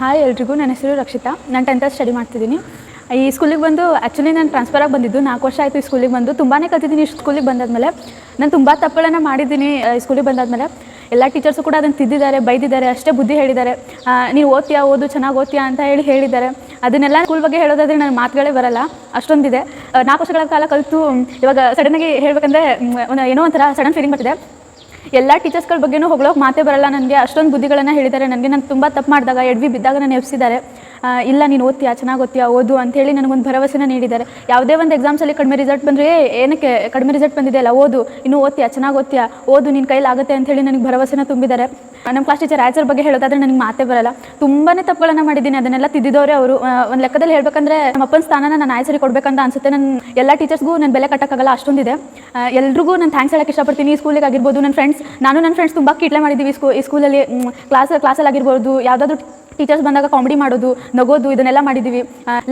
Hi ಎಲ್ರಿಗೂ, ನನ್ನ ಹೆಸರು ರಕ್ಷಿತಾ. ನಾನು ಟೆಂತ್ ಸ್ಟಡಿ ಮಾಡ್ತಿದ್ದೀನಿ. ಈ ಸ್ಕೂಲಿಗೆ ಬಂದು ಆ್ಯಕ್ಚುಲಿ ನಾನು ಟ್ರಾನ್ಸ್ಫರ್ ಆಗಿ ಬಂದಿದ್ದು ನಾಲ್ಕು ವರ್ಷ ಆಯಿತು ಈ ಸ್ಕೂಲಿಗೆ ಬಂದು. ತುಂಬಾ ಕಲ್ತಿದ್ದೀನಿ ಈ ಸ್ಕೂಲಿಗೆ ಬಂದಾದ್ಮೇಲೆ. ನಾನು ತುಂಬ ತಪ್ಪಳನ ಮಾಡಿದ್ದೀನಿ ಈ ಸ್ಕೂಲಿಗೆ ಬಂದಾದ್ಮೇಲೆ. ಎಲ್ಲ ಟೀಚರ್ಸು ಕೂಡ ಅದನ್ನು ತಿದ್ದಿದ್ದಾರೆ, ಬೈದಿದ್ದಾರೆ, ಅಷ್ಟೇ ಬುದ್ಧಿ ಹೇಳಿದ್ದಾರೆ. ನೀವು ಓದ್ತೀಯಾ, ಓದು, ಚೆನ್ನಾಗಿ ಓದ್ತೀಯಾ ಅಂತ ಹೇಳಿ ಹೇಳಿದ್ದಾರೆ. ಅದನ್ನೆಲ್ಲ ಸ್ಕೂಲ್ ಬಗ್ಗೆ ಹೇಳೋದಾದ್ರೆ ನನ್ನ ಮಾತುಗಳೇ ಬರಲ್ಲ, ಅಷ್ಟೊಂದಿದೆ. ನಾಲ್ಕು ವರ್ಷಗಳ ಕಾಲ ಕಲಿತು, ಇವಾಗ ಸಡನ್ನಾಗಿ ಹೇಳಬೇಕಂದ್ರೆ ಏನೋ ಒಂಥರ ಸಡನ್ ಫೀಲಿಂಗ್ ಬರ್ತಿದೆ. ಎಲ್ಲ ಟೀಚರ್ಸ್ಗಳ ಬಗ್ಗೆನೂ ಹೊಗಳೋಕೆ ಮಾತೇ ಬರಲ್ಲ. ನನಗೆ ಅಷ್ಟೊಂದು ಬುದ್ಧಿಗಳನ್ನು ಹೇಳಿದ್ದಾರೆ ನನಗೆ ನಾನು ತುಂಬ ತಪ್ಪು ಮಾಡಿದಾಗ, ಎಡ್ವಿ ಬಿದ್ದಾಗ ನಾನು ಎಬ್ಸಿದ್ದಾರೆ ಇಲ್ಲ, ನೀನು ಓದ್ತೀಯಾ? ಚೆನ್ನಾಗಿ ಓದ್ತೀಯಾ ಓದು ಅಂತೇಳಿ ನನಗೊಂದು ಭರವಸೆನ ನೀಡಿದ್ದಾರೆ ಯಾವುದೇ ಒಂದು ಎಕ್ಸಾಮ್ಸಲ್ಲಿ ಕಡಿಮೆ ರಿಸಲ್ಟ್ ಬಂದರೆ ಏನಕ್ಕೆ ಕಡಿಮೆ ರಿಸಲ್ಟ್ ಬಂದಿದೆ ಅಲ್ಲ? ಓದು. ಇನ್ನೂ ಓದ್ತೀಯಾ? ಚೆನ್ನಾಗಿ ಓದ್ತೀಯಾ ಓದು ನಿನ್ನ ಕೈಲಾಗುತ್ತೆ ಅಂತೇಳಿ ನನಗೆ ಭರವಸೆನ ತುಂಬಿದ್ದಾರೆ ನಮ್ಮ ಕ್ಲಾಸ್ ಟೀಚರ್ ಆಯ್ಸರ್ ಬಗ್ಗೆ ಹೇಳೋದಾದ್ರೆ ನನಗೆ ಮಾತೇ ಬರಲ್ಲ. ತುಂಬಾ ತಪ್ಪುಗಳನ್ನು ಮಾಡಿದ್ದೀನಿ. ಅದನ್ನೆಲ್ಲ ತಿದ್ದಿದವರೇ ಅವರು. ಒಂದು ಲೆಕ್ಕದಲ್ಲಿ ಹೇಳ್ಬೇಕಂದ್ರೆ ನಮ್ಮ ಅಪ್ಪನ ಸ್ಥಾನನ ನಾನು ಆಯ್ಸರಿಗೆ ಕೊಡಬೇಕಂತ ಅನ್ಸುತ್ತೆ. ನನ್ನ ಎಲ್ಲ ಟೀಚರ್ಸ್ಗೂ ನಾನು ಬೆಲೆ ಕಟ್ಟಕ್ಕಾಗಲ್ಲ ಅಷ್ಟೊಂದಿದೆ. ಎಲ್ರಿಗೂ ನಾನು ಥ್ಯಾಂಕ್ಸ್ ಹೇಳಕ್ಕೆ ಇಷ್ಟಪಡ್ತೀನಿ. ಈ ಸ್ಕೂಲಿಗೆ ಆಗಿರ್ಬೋದು ನನ್ನ ಫ್ರೆಂಡ್ಸ್ ನಾನು ನನ್ನ ಫ್ರೆಂಡ್ಸ್ ತುಂಬ ಕಿಟ್ಲೆ ಮಾಡಿದ್ದೀವಿ ಸ್ಕೂ ಈ ಸ್ಕೂಲಲ್ಲಿ ಕ್ಲಾಸ್ ಕ್ಲಾಸಲ್ಲಿ ಆಗಿರ್ಬೋದು. ಯಾವುದಾದ್ರೂ ಟೀಚರ್ಸ್ ಬಂದಾಗ ಕಾಮಿಡಿ ಮಾಡೋದು, ನಗೋದು, ಇದನ್ನೆಲ್ಲ ಮಾಡಿದ್ದೀವಿ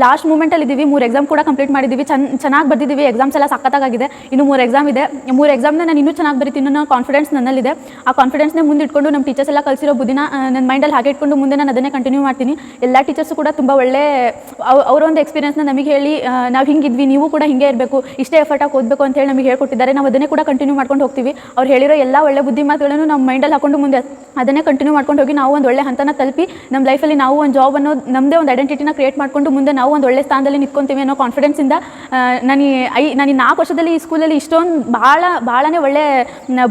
ಲಾಸ್ಟ್ ಮೂಮೆಂಟಲ್ಲಿ ಇದ್ದೀವಿ ಮೂರು ಎಕ್ಸಾಮ್ ಕೂಡ ಕಂಪ್ಲೀಟ್ ಮಾಡಿದ್ದೀವಿ ಚೆನ್ನ ಚೆನ್ನಾಗಿ ಬರ್ದಿದ್ದೀವಿ ಎಕ್ಸಾಮ್ಸ್ ಎಲ್ಲ ಸಖತ್ತಾಗಿದೆ ಇನ್ನು ಮೂರು ಎಕ್ಸಾಮ್ ಇದೆ. ಮೂರು ಎಕ್ಸಾಮ್ನ ನಾನು ಇನ್ನೂ ಚೆನ್ನಾಗಿ ಬರೀತೀನಿ ಅನ್ನೋ ಕಾನ್ಫಿಡೆನ್ಸ್ ನನ್ನಲ್ಲಿದೆ. ಆ ಕಾನ್ಫಿಡೆನ್ಸ್ನೇ ಮುಂದೆ ಇಟ್ಕೊಂಡು ನಮ್ಮ ಟೀಚರ್ಸ್ ಎಲ್ಲ ಕಲಿಸಿರೋ ಬುದ್ಧಿನ ನನ್ನ ಮೈಂಡಲ್ಲಿ ಹಾಗೆ ಇಟ್ಕೊಂಡು ಮುಂದೆ ನಾನು ಅದನ್ನೇ ಕಂಟಿನ್ಯೂ ಮಾಡ್ತೀನಿ. ಎಲ್ಲ ಟೀಚರ್ಸು ಕೂಡ ತುಂಬ ಒಳ್ಳೆ ಅವರೊಂದು ಎಕ್ಸ್ಪೀರಿಯನ್ಸ್ನ ನಮಗೆ ಹೇಳಿ ನಾವು ಹಿಂಗಿದ್ವಿ, ನೀವು ಕೂಡ ಹಿಂಗೆ ಇರಬೇಕು, ಇಷ್ಟೇ ಎಫರ್ಟಾಗಿ ಓದಬೇಕು ಅಂತ ಹೇಳಿ ನಮಗೆ ಹೇಳ್ಕೊಟ್ಟಿದ್ದಾರೆ. ನಾವು ಅದನ್ನೇ ಕೂಡ ಕಂಟಿನ್ಯೂ ಮಾಡ್ಕೊಂಡು ಹೋಗ್ತೀವಿ. ಅವ್ರು ಹೇಳಿರೋ ಎಲ್ಲ ಒಳ್ಳೆ ಬುದ್ಧಿ ಮಾತುಗಳನ್ನು ನಮ್ಮ ಮೈಂಡಲ್ಲಿ ಹಾಕೊಂಡು ಮುಂದೆ ಅದನ್ನೇ ಕಂಟಿನ್ಯೂ ಮಾಡ್ಕೊಂಡು ಹೋಗಿ ನಾವು ಒಂದು ಒಳ್ಳೆ ಹಂತನ ತಲುಪಿ ನಮ್ಮ ಲೈಫಲ್ಲಿ ನಾವು ಒಂದು ಜಾಬ್ ಅನ್ನೋ ನಮ್ಮದೇ ಒಂದು ಐಡೆಂಟಿಟಿನ ಕ್ರಿಯೇಟ್ ಮಾಡ್ಕೊಂಡು ಮುಂದೆ ನಾವು ಒಂದು ಒಳ್ಳೆ ಸ್ಥಾನದಲ್ಲಿ ನಿಂತ್ಕೊಂತೀವಿ ಅನ್ನೋ ಕಾನ್ಫಿಡೆನ್ಸಿಂದ ನಾನು ಐ, ನಾನು ನಾಲ್ಕು ವರ್ಷದಲ್ಲಿ ಈ ಸ್ಕೂಲಲ್ಲಿ ಇಷ್ಟೊಂದು ಭಾಳ ಭಾಳನೇ ಒಳ್ಳೆ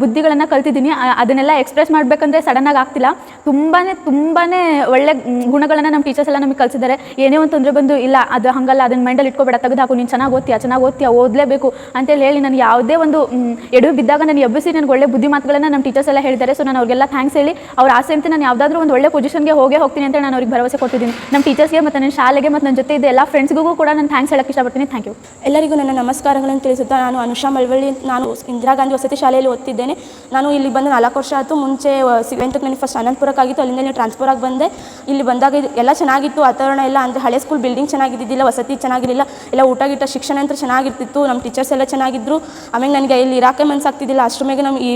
ಬುದ್ಧಿಗಳನ್ನು ಕಲ್ತಿದ್ದೀನಿ. ಅದನ್ನೆಲ್ಲ ಎಕ್ಸ್ಪ್ರೆಸ್ ಮಾಡಬೇಕಂದ್ರೆ ಸಡನ್ನಾಗಿ ಆಗ್ತಿಲ್ಲ. ತುಂಬಾ ತುಂಬಾ ಒಳ್ಳೆ ಗುಣಗಳನ್ನು ನಮ್ಮ ಟೀಚರ್ಸ್ ಎಲ್ಲ ನಮಗೆ ಕಲಿಸಿದ್ದಾರೆ. ಏನೇ ಒಂದು ತೊಂದರೆ ಬಂದು, ಇಲ್ಲ, ಅದು ಹಂಗಲ್ಲ ಅದನ್ನ ಮೈಂಡಲ್ಲಿ ಇಟ್ಕೊಬೇಡ, ತೆಗೆದು ಹಾಕು, ನೀನು ಚೆನ್ನಾಗಿ ಓದ್ತೀಯಾ ಚೆನ್ನಾಗಿ ಓದ್ತೀಯಾ, ಓದಲೇಬೇಕು ಅಂತೇಳಿ ಹೇಳಿ ನಾನು ಯಾವುದೇ ಒಂದು ಎಡು ಎಡವು ಬಿದ್ದಾಗ ನಾನು ಎಬ್ಬಿಸಿ ನನಗೆ ಒಳ್ಳೆ ಬುದ್ಧಿ ಮಾತುಗಳನ್ನು ನಮ್ಮ ಟೀಚರ್ಸ್ ಎಲ್ಲ ಹೇಳಿದ್ದಾರೆ. ಸೊ ನಾನು ಅವ್ರಿಗೆಲ್ಲ ಥ್ಯಾಂಕ್ಸ್ ಹೇಳಿ ಅವ್ರ ಆಸೆ ಅಂತ ನಾನು ಯಾವುದಾದ್ರೂ ಒಂದು ಒಳ್ಳೆ ಪೊಸಿಷನ್ಗೆ ಹೋಗೇ ಹೋಗ್ತೀನಿ ಅಂತ ನಾನು ಅವ್ರಿಗೆ ಭರವಸೆ ಕೊಟ್ಟಿದ್ದೀನಿ. ನಮ್ಮ ಟೀಚರ್ಸ್ಗೆ ಮತ್ತು ನನ್ನ ಶಾಲೆಗೆ ಮತ್ತು ನನ್ನ ಜೊತೆ ಇದ್ದ ಎಲ್ಲ ಫ್ರೆಂಡ್ಸ್ಗೂ ಕೂಡ ನಾನು ಥ್ಯಾಂಕ್ಸ್ ಹೇಳಕ್ಕೆ ಇಷ್ಟಪಡ್ತೀನಿ. ಥ್ಯಾಂಕ್ ಯು ಎಲ್ಲರಿಗೂ ನನ್ನ ನಮಸ್ಕಾರಗಳನ್ನು ತಿಳಿಸುತ್ತಾ ನಾನು ಅನುಷಾ ಮಳವಳ್ಳಿ, ನಾನು ಇಂದಿರಾ ಗಾಂಧಿ ವಸತಿ ಶಾಲೆಯಲ್ಲಿ ಓದ್ತಿದ್ದೇನೆ. ನಾನು ಇಲ್ಲಿ ಬಂದು ನಾಲ್ಕು ವರ್ಷ ಆಯಿತು. ಮುಂಚೆ ಸೆವೆಂತಕ್ಕೆ ನನಗೆ ಫಸ್ಟ್ ಅನಂತಪುರಕ್ಕಾಗಿತ್ತು. ಅಲ್ಲಿಂದ ನೀವು ಟ್ರಾನ್ಸ್ಫರ್ ಆಗಿ ಬಂದೆ. ಇಲ್ಲಿ ಬಂದಾಗ ಇದು ಎಲ್ಲ ಚೆನ್ನಾಗಿತ್ತು. ವಾತಾವರಣ ಎಲ್ಲ ಅಂದರೆ ಹಳೆ ಸ್ಕೂಲ್ ಬಿಲ್ಡಿಂಗ್ ಚೆನ್ನಾಗಿದ್ದಿದ್ದಿಲ್ಲ, ವಸತಿ ಚೆನ್ನಾಗಿರಲಿಲ್ಲ. ಎಲ್ಲ ಊಟ ಗಿಟ್ಟ ಶಿಕ್ಷಣ ಅಂತ ಚೆನ್ನಾಗಿರ್ತಿತ್ತು. ನಮ್ಮ ಟೀಚರ್ಸ್ ಎಲ್ಲ ಚೆನ್ನಾಗಿದ್ರು. ಆಮೇಲೆ ನನಗೆ ಇಲ್ಲಿ ಇರಾಕೆ ಮನಸ್ಸಾಗ್ತಿದ್ದಿಲ್ಲ ಅಷ್ಟ್ರ ಮೇಲೆ ನಮ್ಮ ಈ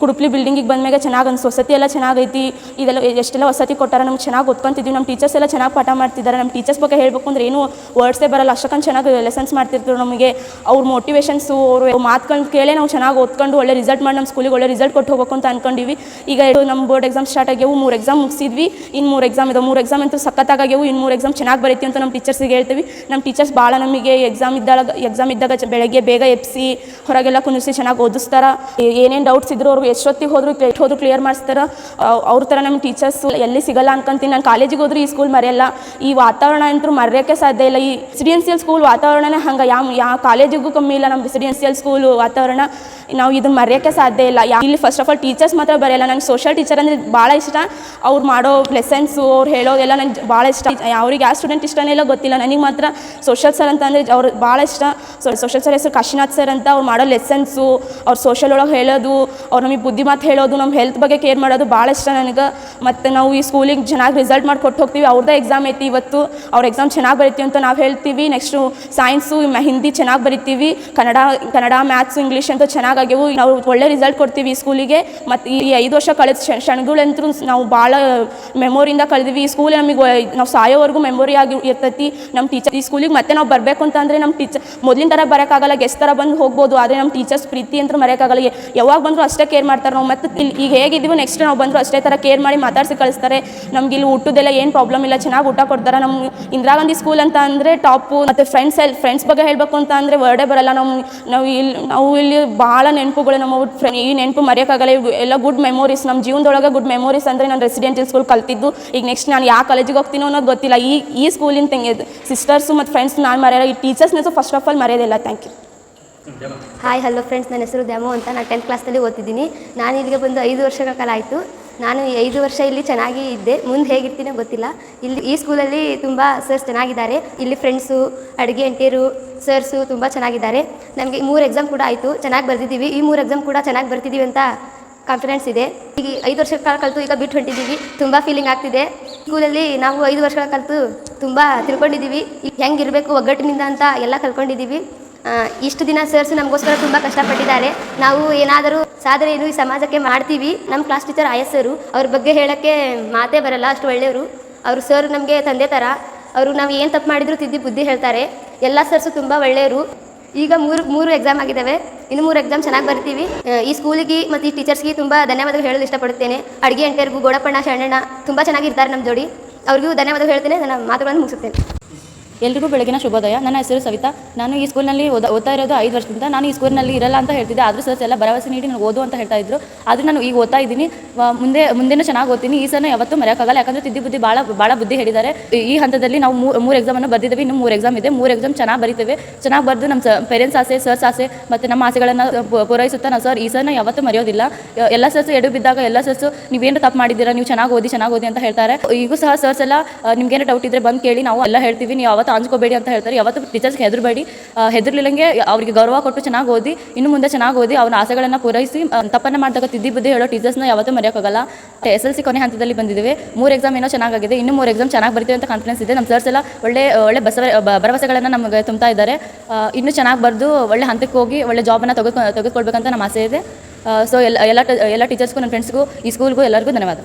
ಕುಡುಪ್ಲಿ ಬಿಲ್ಡಿಂಗಿಗೆ ಬಂದ ಮೇಲೆ ಚೆನ್ನಾಗಿ ಅನಿಸ್ತು. ವಸತಿ ಎಲ್ಲ ಚೆನ್ನಾಗೈತಿ, ಇದೆಲ್ಲ ಎಷ್ಟೆಲ್ಲ ವಸತಿ ಕೊಟ್ಟಾರ ನಮ್ಗೆ ಚೆನ್ನಾಗಿ ಓದ್ಕೊತಿದ್ವಿ ನಮ್ಮ ಟೀಚರ್ಸ್ ಎಲ್ಲ ಚೆನ್ನಾಗಿ ಪಾಠ ಮಾಡ್ತಿದ್ದಾರೆ ನಮ್ಮ ಟೀಚರ್ಸ್ ಬಗ್ಗೆ ಹೇಳಬೇಕು ಅಂದ್ರೆ ಏನು ವರ್ಡ್ಸೇ ಬರಲ್ಲ ಅಷ್ಟೊಂದು ಚೆನ್ನಾಗಿ ಲೆಸನ್ಸ್ ಮಾಡ್ತಿರ್ತಾರೆ ನಮಗೆ. ಅವ್ರ ಮೋಟಿವೇಶನ್ಸು ಅವರು ಮಾತುಗಳನ್ನ ಕೇಳೇ ನಾವು ಚೆನ್ನಾಗಿ ಓದ್ಕೊಂಡು ಒಳ್ಳೆ ರಿಸಲ್ಟ್ ಮಾಡಿ ನಮ್ಮ ಸ್ಕೂಲಿಗೆ ಒಳ್ಳೆ ರಿಸಲ್ಟ್ ಕೊಟ್ಟು ಹೋಗಬೇಕು ಅಂತ ಅನ್ಕೊಂಡಿವಿ. ಈಗ ನಮ್ಮ ಬೋರ್ಡ್ ಎಕ್ಸಾಮ್ ಸ್ಟಾರ್ಟ್ ಆಗ್ಯಾವು, ಮೂರು ಎಕ್ಸಾಮ್ ಮುಗಿಸಿದ್ವಿ. ಇನ್ನು ಮೂರು ಎಕ್ಸಾಮ್ ಇದೆ, ಮೂರು ಎಕ್ಸಾಮ್ ಅಂತೂ ಸಖತ್ತಾಗ್ಯಾವು ಇನ್ನು ಮೂರು ಎಕ್ಸಾಮ್ ಚೆನ್ನಾಗಿ ಬರೀತಿ ಅಂತ ನಮ್ಮ ಟೀಚರ್ಸಿಗೆ ಹೇಳ್ತೀವಿ. ನಮ್ಮ ಟೀಚರ್ಸ್ ಭಾಳ ನಮಗೆ ಎಕ್ಸಾಮ್ ಇದ್ದಾಗ ಎಕ್ಸಾಮ್ ಇದ್ದಾಗ ಬೆಳಗ್ಗೆ ಬೇಗ ಎಪ್ಸಿ ಹೊರಗೆಲ್ಲ ಕುಂದಿಸಿ ಚೆನ್ನಾಗಿ ಓದಿಸ್ತಾರೆ. ಏನೇನು ಡೌಟ್ಸ್ ಇದ್ರು ಅವ್ರಿಗೆ ಎಷ್ಟೊತ್ತಿಗೆ ಹೋದ್ರು ಹೋದ್ರು ಕ್ಲಿಯರ್ ಮಾಡಿಸ್ತಾರ. ಅವ್ರ ಥರ ನಮ್ಮ ಟೀಚರ್ಸ್ ಎಲ್ಲಿ ಸಿಗಲ್ಲ ಅನ್ಕೊಂತೀನಿ. ನಾನು ಕಾಲೇಜಿಗೆ ಹೋದ್ರೆ ಈ ಸ್ಕೂಲ್ ಮರೆಯಲ್ಲ. ಈ ವಾತಾವರಣ ಅಂತೂ ಮರೆಯೋಕ್ಕೆ ಸಾಧ್ಯ ಇಲ್ಲ. ಈ ರೆಸಿಡೆನ್ಸಿಯಲ್ ಸ್ಕೂಲ್ ವಾತಾವರಣನೇ ಹಂಗೆ. ಯಾವ ಯಾವ ಕಾಲೇಜಿಗೂ ಕಮ್ಮಿ ಇಲ್ಲ. ನಮ್ಮ ರೆಸಿಡೆನ್ಸಿಯಲ್ ಸ್ಕೂಲ್ ವಾತಾವರಣ ನಾವು ಇದನ್ನು ಮರೆಯೋಕ್ಕೆ ಸಾಧ್ಯ ಇಲ್ಲ. ಇಲ್ಲಿ ಫಸ್ಟ್ ಆಫ್ ಆಲ್ ಟೀಚರ್ಸ್ ಮಾತ್ರ ಬರೆಯಲ್ಲ. ನಂಗೆ ಸೋಷಿಯಲ್ ಟೀಚರ್ ಅಂದರೆ ಭಾಳ ಇಷ್ಟ. ಅವ್ರು ಮಾಡೋ ಲೆಸನ್ಸು ಅವ್ರು ಹೇಳೋದೆಲ್ಲ ನಂಗೆ ಭಾಳ ಇಷ್ಟ. ಅವ್ರಿಗೆ ಯಾವ ಸ್ಟೂಡೆಂಟ್ ಇಷ್ಟನೇ ಇಲ್ಲ ಗೊತ್ತಿಲ್ಲ. ನನಗೆ ಮಾತ್ರ ಸೋಷಿಯಲ್ ಸರ್ ಅಂತ ಅಂದರೆ ಅವ್ರು ಭಾಳ ಇಷ್ಟ. ಸೋಷಿಯಲ್ ಸರ್ ಹೆಸರು ಕಾಶಿನಾಥ್ ಸರ್ ಅಂತ ಅವ್ರು ಮಾಡೋ ಲೆಸನ್ಸು ಅವ್ರು ಸೋಷಿಯಲ್ ಒಳಗೆ ಹೇಳೋದು, ಅವ್ರು ನಮಗೆ ಬುದ್ಧಿ ಮಾತು ಹೇಳೋದು ನಮ್ಮ ಹೆಲ್ತ್ ಬಗ್ಗೆ ಕೇರ್ ಮಾಡೋದು ಭಾಳ ಇಷ್ಟ ನನಗೆ. ಮತ್ತು ನಾವು ಈ ಸ್ಕೂಲಿಗೆ ಚೆನ್ನಾಗಿ ರಿಸಲ್ಟ್ ಮಾಡಿ ಕೊಟ್ಟು ಹೋಗ್ತೀವಿ ಅವ್ರದ್ದೇ ಎಕ್ಸಾಮ್ ಐತಿ ಇವತ್ತು. ಅವ್ರ ಎಕ್ಸಾಮ್ ಚೆನ್ನಾಗಿ ಬರಿತೀವಿ ಅಂತ ನಾವು ಹೇಳ್ತೀವಿ. ನೆಕ್ಸ್ಟು ಸೈನ್ಸು ಹಿಂದಿ ಚೆನ್ನಾಗಿ ಬರಿತೀವಿ. ಕನ್ನಡ ಕನ್ನಡ ಮ್ಯಾಥ್ಸ್ ಇಂಗ್ಲೀಷ್ ಅಂತ ಚೆನ್ನಾಗಾಗ್ಯವು ನಾವು ಒಳ್ಳೆ ರಿಸಲ್ಟ್ ಕೊಡ್ತೀವಿ ಈ ಸ್ಕೂಲಿಗೆ ಮತ್ತು ಈ ಐದು ವರ್ಷ ಕಳೆದ ಕ್ಷಣಗಳಂತೂ ನಾವು ಭಾಳ ಮೆಮೊರಿಯಿಂದ ಕಳೆದ್ವಿ. ಈ ಸ್ಕೂಲ್ ನಮಗೆ ನಾವು ಸಾಯೋವರೆಗೂ ಮೆಮೊರಿ ಆಗಿ ಇರ್ತೈತಿ. ನಮ್ಮ ಟೀಚರ್ ಈ ಸ್ಕೂಲಿಗೆ ಮತ್ತೆ ನಾವು ಬರಬೇಕು ಅಂತಂದರೆ ನಮ್ಮ ಟೀಚರ್ ಮೊದಲಿನ ಥರ ಬರೋಕ್ಕಾಗಲ್ಲ. ಗೆಸ್ಟ್ ಥರ ಬಂದು ಹೋಗ್ಬೋದು. ಆದರೆ ನಮ್ಮ ಟೀಚರ್ಸ್ ಪ್ರೀತಿ ಅಂತ ಮರೆಯೋಕ್ಕಾಗಲ್ಲ. ಯಾವಾಗ ಬಂದರೂ ಅಷ್ಟೇ ಕೇರ್ ಮಾಡ್ತಾರೆ ನಾವು. ಮತ್ತೆ ಈಗ ಹೇಗಿದ್ದೀವಿ ನೆಕ್ಸ್ಟ್ ನಾವು ಬಂದರೂ ಅಷ್ಟೇ ಥರ ಕೇರ್ ಮಾಡಿ ಮಾತಾಡಿಸಿ ಕಳಿಸ್ತಾರೆ. ನಮ್ಗೆ ಇಲ್ಲಿ ಊಟದೆಲ್ಲ ಏನು ಪ್ರಾಬ್ಲಮ್ ಇಲ್ಲ, ಚೆನ್ನಾಗಿ ಊಟ ಕೊಡ್ತಾರೆ. ನಮ್ಮ ಇಂದಿರಾ ಗಾಂಧಿ ಸ್ಕೂಲ್ ಅಂತ ಅಂದರೆ ಟಾಪು ಮತ್ತು ಫ್ರೆಂಡ್ಸ್ ಎಲ್ ಫ್ರೆಂಡ್ಸ್ ಬಗ್ಗೆ ಹೇಳಬೇಕು ಅಂತ ಅಂದರೆ ವರ್ಡೇ ಬರಲ್ಲ. ನಮ್ಮ ನಾವು ಇಲ್ಲಿ ನಾವು ಇಲ್ಲಿ ಭಾಳ ನೆನಪುಗಳು ನಮ್ಮ ಈ ನೆನಪು ಮರೆಯೋಕ್ಕಾಗಲ್ಲ. ಎಲ್ಲ ಗುಡ್ ಮೆಮೊರೀಸ್ ನಮ್ಮ ಜೀವನದೊಳಗೆ ಗುಡ್ ಮೆಮೊರೀಸ್ ಅಂದರೆ ನಾನು ರೆಸಿಡೆನ್ಷಿಯಲ್ ಸ್ಕೂಲ್ ಕಲ್ತಿದ್ದು. ಈಗ ನೆಕ್ಸ್ಟ್ ನಾನು ಯಾವ ಕಾಲೇಜಿಗೆ ಹೋಗ್ತೀನೋ ಅನ್ನೋದು ಗೊತ್ತಿಲ್ಲ. ಈ ಈ ಸ್ಕೂಲಿನ ತಂಗೆ ಸಿಸ್ಟರ್ಸು ಮತ್ತು ಫ್ರೆಂಡ್ಸ್ ನಾನು ಮರೆಯಲ್ಲ. ಈ ಟೀಚರ್ಸ್ನೂ first of all ಮರೆಯೋದಿಲ್ಲ thank you hi hello friends ನನ್ನ ಹೆಸರು ದ್ಯಾಮು ಅಂತ ನಾನು ಟೆಂತ್ ಕ್ಲಾಸಲ್ಲಿ ಓದ್ತಿದ್ದೀನಿ. ನಾನು ಇಲ್ಲಿಗೆ ಬಂದು ಐದು ವರ್ಷಗಳ ಕಾಲ ಆಯಿತು. ನಾನು ಐದು ವರ್ಷ ಇಲ್ಲಿ ಚೆನ್ನಾಗಿ ಇದ್ದೆ. ಮುಂದೆ ಹೇಗಿರ್ತೀನೋ ಗೊತ್ತಿಲ್ಲ. ಇಲ್ಲಿ ಈ ಸ್ಕೂಲಲ್ಲಿ ತುಂಬ ಸರ್ಸ್ ಚೆನ್ನಾಗಿದ್ದಾರೆ. ಇಲ್ಲಿ ಫ್ರೆಂಡ್ಸು ಅಡುಗೆ ಅಂಟಿಯರು ಸರ್ಸು ತುಂಬ ಚೆನ್ನಾಗಿದ್ದಾರೆ. ನಮಗೆ ಮೂರು ಎಕ್ಸಾಮ್ ಕೂಡ ಆಯಿತು. ಚೆನ್ನಾಗಿ ಬರ್ದಿದ್ದೀವಿ. ಈ ಮೂರು ಎಕ್ಸಾಮ್ ಕೂಡ ಚೆನ್ನಾಗಿ ಬರ್ತಿದ್ದೀವಿ ಅಂತ ಕಾನ್ಫಿಡೆನ್ಸ್ ಇದೆ. ಈಗ ಐದು ವರ್ಷಗಳ ಕಾಲ ಕಲಿತು ಈಗ ಬಿಟ್ಟು ಹೊಂಟಿದ್ದೀವಿ. ತುಂಬ ಫೀಲಿಂಗ್ ಆಗ್ತಿದೆ. ಸ್ಕೂಲಲ್ಲಿ ನಾವು ಐದು ವರ್ಷಗಳ ಕಲಿತು ತುಂಬ ತಿಳ್ಕೊಂಡಿದ್ದೀವಿ. ಹೆಂಗಿರಬೇಕು ಒಗ್ಗಟ್ಟಿನಿಂದ ಅಂತ ಎಲ್ಲ ಕಲ್ತ್ಕೊಂಡಿದ್ದೀವಿ ಇಷ್ಟು ದಿನ ಸರ್ಸ್ ನಮಗೋಸ್ಕರ ತುಂಬ ಕಷ್ಟಪಟ್ಟಿದ್ದಾರೆ. ನಾವು ಏನಾದರೂ ಸಾಧನೆಯನ್ನು ಈ ಸಮಾಜಕ್ಕೆ ಮಾಡ್ತೀವಿ. ನಮ್ಮ ಕ್ಲಾಸ್ ಟೀಚರ್ ಆಯಸ್ಸರು ಅವ್ರ ಬಗ್ಗೆ ಹೇಳೋಕ್ಕೆ ಮಾತೇ ಬರಲ್ಲ, ಅಷ್ಟು ಒಳ್ಳೆಯವರು. ಅವರು ಸರ್ ನಮಗೆ ತಂದೆ ಥರ. ಅವರು ನಾವು ಏನು ತಪ್ಪು ಮಾಡಿದರೂ ತಿದ್ದಿ ಬುದ್ಧಿ ಹೇಳ್ತಾರೆ. ಎಲ್ಲ ಸರ್ಸು ತುಂಬ ಒಳ್ಳೆಯವರು. ಈಗ ಮೂರು ಮೂರು ಎಕ್ಸಾಮ್ ಆಗಿದ್ದಾವೆ ಇನ್ನು ಮೂರು ಎಕ್ಸಾಮ್ ಚೆನ್ನಾಗಿ ಬರ್ತೀವಿ. ಈ ಸ್ಕೂಲಿಗೆ ಮತ್ತು ಈ ಟೀಚರ್ಸ್ಗೆ ತುಂಬ ಧನ್ಯವಾದಗಳು ಹೇಳಲು ಇಷ್ಟಪಡುತ್ತೇನೆ. ಅಡುಗೆ, ಅಂಟರಿಗೂ, ಗೋಡಪ್ಪಣ್ಣ, ಶರಣಣ್ಣ ತುಂಬ ಚೆನ್ನಾಗಿರ್ತಾರೆ ನಮ್ಮ ಜೋಡಿ. ಅವ್ರಿಗೂ ಧನ್ಯವಾದಗಳು ಹೇಳ್ತೇನೆ. ನನ್ನ ಮಾತುಗಳನ್ನು ಮುಗಿಸುತ್ತೇನೆ. ಎಲ್ರಿಗೂ ಬೆಳಗಿನ ಶುಭೋದಯ. ನನ್ನ ಹೆಸರು ಸವಿತಾ. ನಾನು ಈ ಸ್ಕೂಲ್ನಲ್ಲಿ ಓದ, ಓದ್ತಾ ಇರೋದು ಐದು ವರ್ಷದಿಂದ. ನಾನು ಈ ಸ್ಕೂಲ್ನಲ್ಲಿ ಇರಲ್ಲ ಅಂತ ಹೇಳ್ತಿದ್ದೆ. ಆದರೂ ಸರ್ಸ್ ಎಲ್ಲ ಭರವಸೆ ನೀಡಿ ನಾನು ಓದು ಅಂತ ಹೇಳ್ತಾ ಇದ್ರು. ಆದರೆ ನಾನು ಈಗ ಓದ್ತಾ ಇದ್ದೀನಿ. ಮುಂದೆ, ಮುಂದೆನೂ ಚೆನ್ನಾಗಿ ಓದ್ತೀನಿ. ಈ ಸರ್ನ ಯಾವತ್ತೂ ಮರೆಯೋಕ್ಕಾಗಲ್ಲ. ಯಾಕಂದರೆ ತಿದ್ದಿ ಬುದ್ಧಿ ಭಾಳ ಭಾಳ ಬುದ್ಧಿ ಹೇಳಿದ್ದಾರೆ. ಈ- ಹಂತದಲ್ಲಿ ನಾವು ಮೂರು ಎಕ್ಸಾಮನ್ನು ಬರೆದಿದ್ದೀವಿ. ಇನ್ನು ಮೂರು ಎಕ್ಸಾಮ್ ಇದೆ. ಮೂರು ಎಕ್ಸಾಮ್ ಚೆನ್ನಾಗಿ ಬರಿತೇವೆ. ಚೆನ್ನಾಗಿ ಬರೆದು ನಮ್ಮ ಪೇರೆಂಟ್ಸ್ ಆಸೆ ಸರ್ಸ್ ಆಸೆ ಮತ್ತು ನಮ್ಮ ಆಸೆಗಳನ್ನು ಪೂರೈಸುತ್ತಾ ನಾವು ಸರ್, ಈ ಸರ್ನ ಯಾವತ್ತೂ ಮರೆಯೋದಿಲ್ಲ. ಎಲ್ಲ ಸರ್ಸು ಎಡು ಬಿದ್ದಾಗ ಎಲ್ಲ ಸರ್ಸು ನೀವೇನು ತಪ್ಪು ಮಾಡಿದ್ದೀರಾ? ನೀವು ಚೆನ್ನಾಗಿ ಓದಿ ಚೆನ್ನಾಗಿ ಓದಿ ಅಂತ ಹೇಳ್ತಾರೆ. ಈಗೂ ಸಹ ಸರ್ಸ್ ಎಲ್ಲ ನಿಮ್ಗೇನು ಡೌಟ್ ಇದ್ದರೆ ಬಂದು ಕೇಳಿ ನಾವು ಎಲ್ಲ ಹೇಳ್ತೀವಿ. ನೀವು ಯಾವತ್ತೂ ಅಂಜ್ಕೋಬೇಡಿ ಅಂತ ಹೇಳ್ತಾರೆ. ಯಾವತ್ತು ಟೀಚರ್ಸ್ಗೆ ಹೆದರಬೇಡಿ. ಹೆದರ್ಲಿಲ್ಲಂಗೆ ಅವರಿಗೆ ಗೌರವ ಕೊಟ್ಟು ಚೆನ್ನಾಗಿ ಓದಿ, ಇನ್ನು ಮುಂದೆ ಚೆನ್ನಾಗಿ ಓದಿ ಅವ್ರ ಆಸೆಗಳನ್ನು ಪೂರೈಸಿ ತಪ್ಪನ್ನು ಮಾಡಿದಾಗ ತಿದ್ದಿ ಬುದ್ಧಿ ಹೇಳೋ ಟೀಚರ್ಸ್ನ ಯಾವತ್ತೂ ಮರೆಯೋಕ್ಕಾಗಲ್ಲ. ಎಸ್ ಎಲ್ ಸಿ ಕೊನೆ ಹಂತದಲ್ಲಿ ಬಂದಿದ್ದೇವೆ ಮೂರು ಎಕ್ಸಾಮ್ ಏನೋ ಚೆನ್ನಾಗಿದೆ ಇನ್ನು ಮೂರು ಎಕ್ಸಾಮ್ ಚೆನ್ನಾಗಿ ಬರ್ತೀವಿ ಅಂತ ಕಾನ್ಫಿಡೆನ್ಸ್ ಇದೆ. ನಮ್ಮ ಸರ್ಸ್ ಎಲ್ಲ ಒಳ್ಳೆ ಒಳ್ಳೆ ಬಸವ ಭರವಸೆಗಳನ್ನು ನಮಗೆ ತುಂಬ್ತಾ ಇದ್ದಾರೆ. ಇನ್ನೂ ಚೆನ್ನಾಗಿ ಬರೆದು, ಒಳ್ಳೆ ಹಂತಕ್ಕೆ ಹೋಗಿ, ಒಳ್ಳೆ ಜಾಬನ್ನು ತೆಗೆದು ತೆಗೆದುಕೊಳ್ಬೇಕಂತ ನಮ್ಮ ಆಸೆ ಇದೆ. ಸೊ ಎಲ್ಲ ಎಲ್ಲ ಎಲ್ಲ ಟೀಚರ್ಸ್ಗೂ ನನ್ನ ಫ್ರೆಂಡ್ಸ್ಗೂ ಈ ಸ್ಕೂಲ್ಗೂ ಎಲ್ಲರಿಗೂ ಧನ್ಯವಾದ.